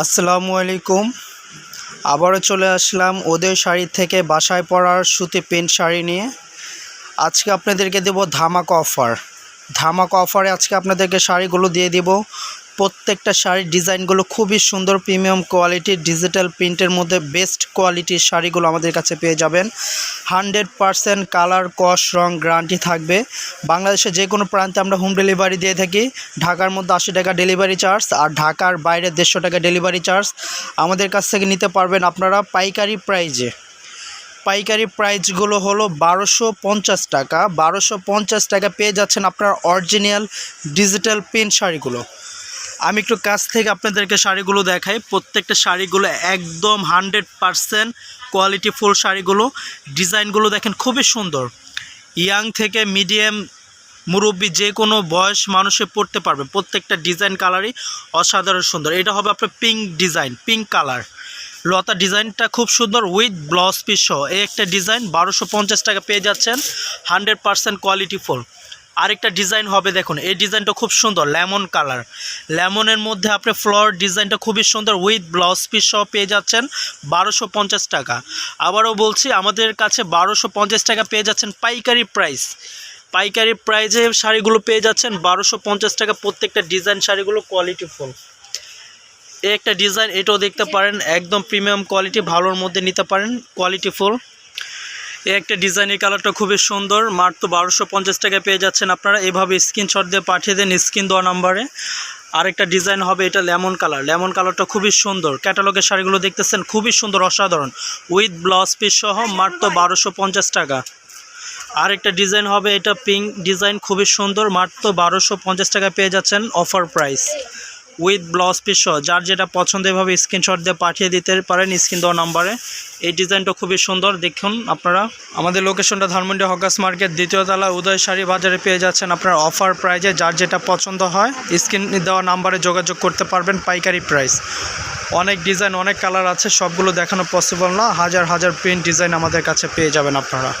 আসসালামু আলাইকুম। আবারও চলে আসলাম ওদের শাড়ি থেকে বাসায় পরার সুতি পেন্ট শাড়ি নিয়ে। আজকে আপনাদেরকে দেব ধামাকা অফার। ধামাকা অফারে আজকে আপনাদেরকে শাড়িগুলো দিয়ে দেব। প্রত্যেকটা শাড়ির ডিজাইনগুলো খুবই সুন্দর, প্রিমিয়াম কোয়ালিটির, ডিজিটাল প্রিন্টের মধ্যে বেস্ট কোয়ালিটির শাড়িগুলো আমাদের কাছে পেয়ে যাবেন। হান্ড্রেড পারসেন্ট কালার, কস, রং গ্যারান্টি থাকবে। বাংলাদেশে যে কোনো প্রান্তে আমরা হোম ডেলিভারি দিয়ে থাকি। ঢাকার মধ্যে আশি টাকা ডেলিভারি চার্জ আর ঢাকার বাইরে দেড়শো টাকা ডেলিভারি চার্জ আমাদের কাছ থেকে নিতে পারবেন আপনারা পাইকারি প্রাইজে পাইকারি প্রাইসগুলো হলো বারোশো পঞ্চাশ টাকা। বারোশো পঞ্চাশ টাকা পেয়ে যাচ্ছেন আপনার অরিজিনাল ডিজিটাল প্রিন্ট শাড়িগুলো। আমি একটু কাছ থেকে আপনাদেরকে শাড়িগুলো দেখাই। প্রত্যেকটা শাড়িগুলো একদম হান্ড্রেড পারসেন্ট কোয়ালিটি ফুল শাড়িগুলো। ডিজাইনগুলো দেখেন খুবই সুন্দর। ইয়াং থেকে মিডিয়াম মুরব্বি যে কোনো বয়স মানুষে পড়তে পারবে। প্রত্যেকটা ডিজাইন কালারই অসাধারণ সুন্দর। এটা হবে আপনার পিঙ্ক ডিজাইন, পিঙ্ক কালার। লতা ডিজাইনটা খুব সুন্দর উইথ ব্লাউজ পিস সহ। এই একটা ডিজাইন বারোশো টাকা পেয়ে যাচ্ছেন। হান্ড্রেড পারসেন্ট কোয়ালিটি ফুল আরেকটা ডিজাইন হবে দেখুন। এই ডিজাইনটা খুব সুন্দর, লেমন কালার। লেমনের মধ্যে আপনি ফ্লোর ডিজাইনটা খুবই সুন্দর, উইথ ব্লাউজ পিস সহ পেয়ে যাচ্ছেন বারোশো পঞ্চাশ টাকা। আবারও বলছি, আমাদের কাছে বারোশো পঞ্চাশ টাকা পেয়ে যাচ্ছেন পাইকারি প্রাইস। পাইকারি প্রাইজে শাড়িগুলো পেয়ে যাচ্ছেন বারোশো পঞ্চাশ টাকা, প্রত্যেকটা ডিজাইন শাড়িগুলো কোয়ালিটি ফুল এই একটা ডিজাইন এটাও দেখতে পারেন, একদম প্রিমিয়াম কোয়ালিটি ভালোর মধ্যে নিতে পারেন কোয়ালিটি ফুল এই একটা ডিজাইনের কালারটা খুবই সুন্দর। মাত্র বারোশো পঞ্চাশ টাকায় পেয়ে যাচ্ছেন আপনারা। এভাবে স্ক্রিনশট দিয়ে পাঠিয়ে দেন স্ক্রিন দেওয়া নাম্বারে আরেকটা ডিজাইন হবে, এটা লেমন কালার লেমন কালারটা খুবই সুন্দর। ক্যাটালগের শাড়িগুলো দেখতেছেন, খুবই সুন্দর, অসাধারণ। উইথ ব্লাউজ পিস সহ মাত্র বারোশো পঞ্চাশ টাকা। আরেকটা ডিজাইন হবে, এটা পিঙ্ক ডিজাইন খুবই সুন্দর। মাত্র বারোশো পঞ্চাশ টাকায় পেয়ে যাচ্ছেন offer price with blouse piece যার যেটা পছন্দ এভাবে স্ক্রিনশট দিয়ে পাঠিয়ে দিতে পারেন স্ক্রিন দেওয়া নাম্বারে এই ডিজাইনটা খুবই সুন্দর, দেখুন আপনারা। আমাদের লোকেশনটা ধানমন্ডি হকাস মার্কেট, দ্বিতীয় তলা উদয় শাড়ি বাজারে পেয়ে যাচ্ছেন আপনার অফার প্রাইজে যার যেটা পছন্দ হয় স্ক্রিন দেওয়া নাম্বারে যোগাযোগ করতে পারবেন পাইকারি প্রাইস অনেক ডিজাইন অনেক কালার আছে, সবগুলো দেখানো পসিবল না। হাজার হাজার প্রিন্ট ডিজাইন আমাদের কাছে পেয়ে যাবেন আপনারা।